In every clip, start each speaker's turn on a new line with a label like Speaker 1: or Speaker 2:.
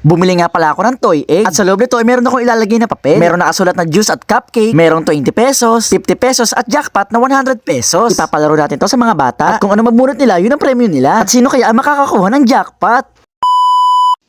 Speaker 1: Bumili nga pala ako ng toy egg. At sa loob nito ay meron akong ilalagay na papel. Meron nakasulat na juice at cupcake. Merong 20 pesos, 50 pesos at jackpot na 100 pesos. Ipapalaro natin to sa mga bata. At kung ano mabunot nila, yun ang premyo nila. At sino kaya ang makakakuha ng jackpot?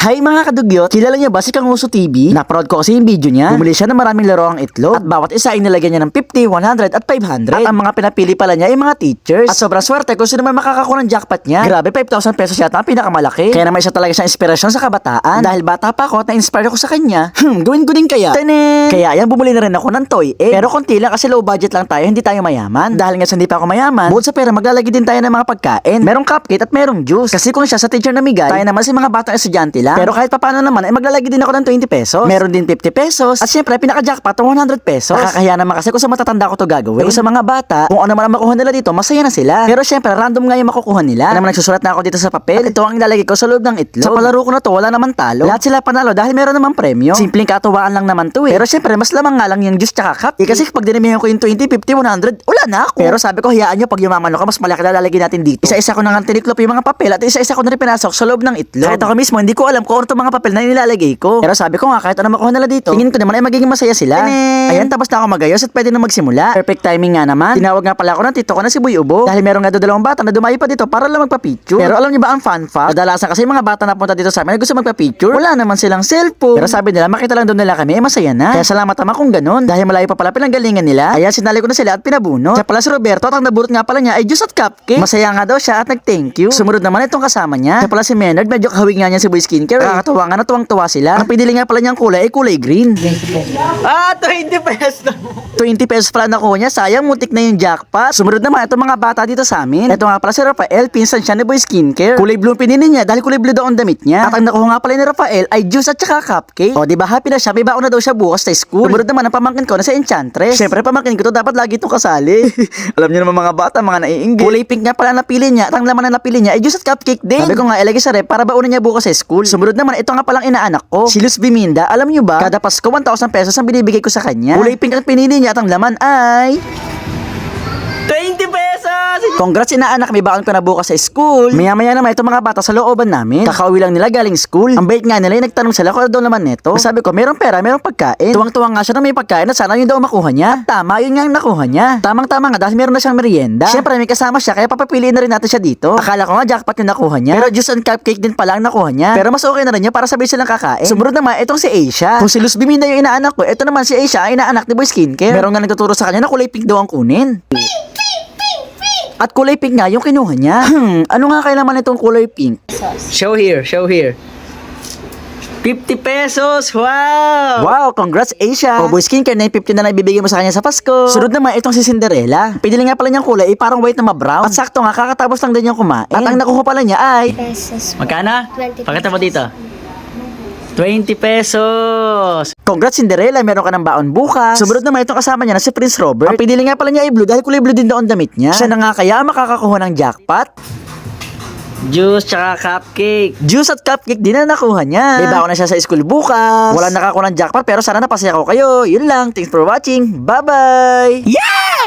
Speaker 1: Hi mga kadugyot, kilala niyo ba si Kanguso TV? Naproud ko kasi yung video niya. Bumili siya ng maraming laro ang itlog at bawat isa ay nilagyan niya ng 50, 100 at 500. At ang mga pinapili pala niya ay mga teachers. At sobrang swerte kung sino man makakakuha ng jackpot niya. Grabe, 5,000 pesos yata ang pinakamalaki. Kaya naman siya talaga siyang inspirasyon sa kabataan. Dahil bata pa ako at na-inspire ako sa kanya. Hmm, gawin ko din kaya. Tanen! Kaya yan, bumili na rin ako ng toy egg. Pero konti lang kasi low budget lang tayo, hindi tayo mayaman. Dahil nga sa hindi pa ako mayaman, bukod sa pera, maglalagay din tayo ng mga pagkain. Merong cupcake at merong juice. Kasi kung siya sa teacher na migay, tayo naman si mga batang estudyante lang. Pero kahit papano naman, ay maglalagay din ako ng 20 pesos. Meron din 50 pesos. At syempre, pinaka-jackpot ng 100 pesos. Nakakahiya naman kasi kung sa matatanda ko to gagawin. Pero sa mga bata, kung ano man ang makuha nila dito, masaya na sila. Pero syempre, random nga yung makukuha nila. Naman nagsusulat na ako dito sa papel. At ito ang ilalagay ko sa loob ng itlog. Sa palaro ko na to, wala naman talo. Lahat sila panalo dahil meron naman premyo. Simpleng katuwaan lang naman to eh. Pero syempre, mas lamang nga lang yung juice tsaka cup. Eh, kasi pag dinamihan ko yung 20, 50, 100, wala na ako. Pero sabi ko, hayaan nyo, pag yumaman ako, mas malaki na lalagay natin dito. Isa-isa ko na nga tiniklop yung mga papel at isa-isa ko na rin pinasok sa loob ng itlog. Kahit ako mismo, hindi ko alam kung ano itong mga papel na nilalagay ko. Pero sabi ko nga, kahit ano makuha nila dito, tingin ko naman ay magiging masaya sila. Ayan, tapos na ako magayos at pwede na magsimula. Perfect timing nga naman. Tinawag nga pala ako ng tito ko na si Buy Ubo. Dahil meron nga doon dalawang bata na dumayo pa dito para lang magpa-picture. Pero alam niyo ba ang fun fact? Kadalasan kasi mga bata na punta dito sa amin na gusto magpa-picture, wala naman silang cellphone. Pero sabi nila, makita lang doon nila kami, eh masaya na. Kaya salamat naman kung ganun. Dahil malayo pa pala pinanggalingan nila. Ayan, sinali ko na sila at pinabuno. Siya pala si Roberto at ang naburot nga pala niya ay juice at cupcake. Masaya nga daw siya at nag-thank you. Sumunod naman itong kasama niya. Siya pala si Menard, medyo kahawig nga niya si Boy Skincare. Nakakatuwa nga na tuwang-tuwa sila. Ang pinili nga pala niyang kulay ay kulay green. Ah, 20 pesos. 20 pesos pala nakuha niya. Sayang, mutik na yung jackpot. Sumunod naman itong mga bata dito sa amin. Ito nga pala si Rafael, pinsan siya ni Boy Skincare. Kulay blue pinili niya dahil kulay blue daw ang damit niya. At ang nakuha nga pala ni Rafael ay juice at saka cupcake. O, di ba happy na siya? May baon na daw siya bukas sa school. Sumunod naman ang pamangkin ko na sa Enchantress. Siyempre, pamangkin ko to dapat lagi itong kasali. Alam niyo naman mga bata, mga naiinggit. Kulay pink nga pala napili niya. At ang laman na napili niya ay juice at cupcake din. Sabi ko nga, ilagay sa rep para baunan niya bukas sa school. Sumunod naman, ito nga palang inaanak ko. Si Luz Biminda, alam niyo ba? Kada Pasko, 1,000 pesos ang binibigay ko sa kanya. Kulay pink ang pinili niya at ang laman ay... 20 pesos! Congrats inaanak, may baon ko na bukas sa school. Maya maya naman itong mga bata sa looban namin. Kakauwi lang nila galing school. Ang bait nga nila, yung nagtanong sila kung ano daw naman neto. Sabi ko, merong pera, merong pagkain. Tuwang-tuwang nga siya na may pagkain at sana yun daw makuha niya. At tama, yun nga ang nakuha niya. Tamang-tama nga dahil meron na siyang merienda. Siyempre, may kasama siya, kaya papapiliin na rin natin siya dito. Akala ko nga jackpot yung nakuha niya. Pero juice and cupcake din pala ang nakuha niya. Pero mas okay na rin niya para sabay silang kakain. Sumunod naman, itong si Asia. Kung si Luz Biminda yung inaanak ko, ito naman si Asia, ang inaanak ni Boy Skincare. Meron nga nagtuturo sa kanya na kulay pink daw ang kunin. At kulay pink nga yung kinuha niya. Ano nga kailangan itong kulay pink?
Speaker 2: Show here, show here. 50 pesos! Wow!
Speaker 1: Wow, congrats Asia! O boy skincare na yung 50 na lang ibibigay mo sa kanya sa Pasko. Sunod naman itong si Cinderella. Pinili nga pala niyang kulay, eh, parang white na ma-brown. At sakto nga, kakatapos lang din niyang kumain. At ang nakuha pala niya ay...
Speaker 3: pesos.
Speaker 2: Magkano?
Speaker 3: 20
Speaker 2: Pakita mo dito. 20 pesos!
Speaker 1: Congrats Cinderella, meron ka ng baon bukas. Sumunod naman itong kasama niya na si Prince Robert. Ang pinili nga pala niya ay blue dahil kulay blue din daw ang damit niya. Siya na nga kaya makakakuha ng jackpot.
Speaker 2: Juice tsaka cupcake.
Speaker 1: Juice at cupcake din na nakuha niya. May baon na siya sa school bukas. Wala nakakuha ng jackpot pero sana napasaya ko kayo. Yun lang. Thanks for watching. Bye-bye! Yeah!